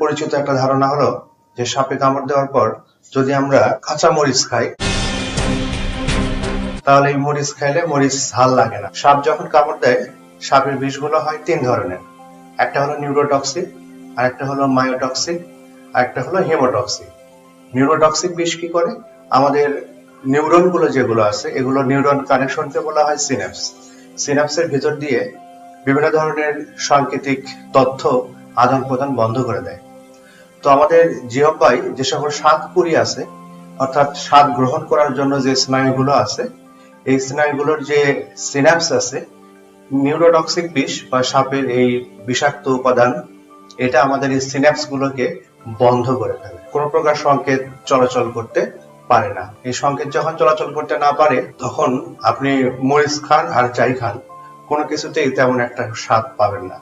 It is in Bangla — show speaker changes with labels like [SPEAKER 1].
[SPEAKER 1] পরিচিত একটা ধারণা হলো যে সাপে কামড় দেওয়ার পর যদি আমরা কাঁচা মরিচ খাই, তাহলে এই মরিচ খাইলে মরিচ ঝাল লাগে না। সাপ যখন কামড় দেয়, সাপের বিষগুলো হয় তিন ধরনের। একটা হলো নিউরোটক্সিক আর একটা হলো মায়োটক্সিক আর একটা হলো হেমোটক্সিক। নিউরোটক্সিক বিষ কি করে? আমাদের নিউরনগুলো যেগুলো আছে, এগুলো নিউরন কানেকশনকে বলা হয় সিনাপস। সিনাপসের ভিতর দিয়ে বিভিন্ন ধরনের সাংকেতিক তথ্য আদান প্রদান বন্ধ করে দেয়। তো আমাদের জিহ্বায় যে সকল স্বাদ পুরি আছে, অর্থাৎ স্বাদ গ্রহণ করার জন্য যে স্নায়ুগুলো আছে, এই স্নায়ুগুলোর যে সিনাপস আছে, নিউরোটক্সিক বিষ বা সাপের এই বিষাক্ত উপাদান, এটা আমাদের এই সিনাপস গুলোকে বন্ধ করে ফেলে কোন প্রকার সংকেত চলাচল করতে পারে না। এই সংকেত যখন চলাচল করতে না পারে, তখন আপনি মরিচ খান আর যাই খান। কোনো কিছুতেই তেমন একটা স্বাদ পাবেন না।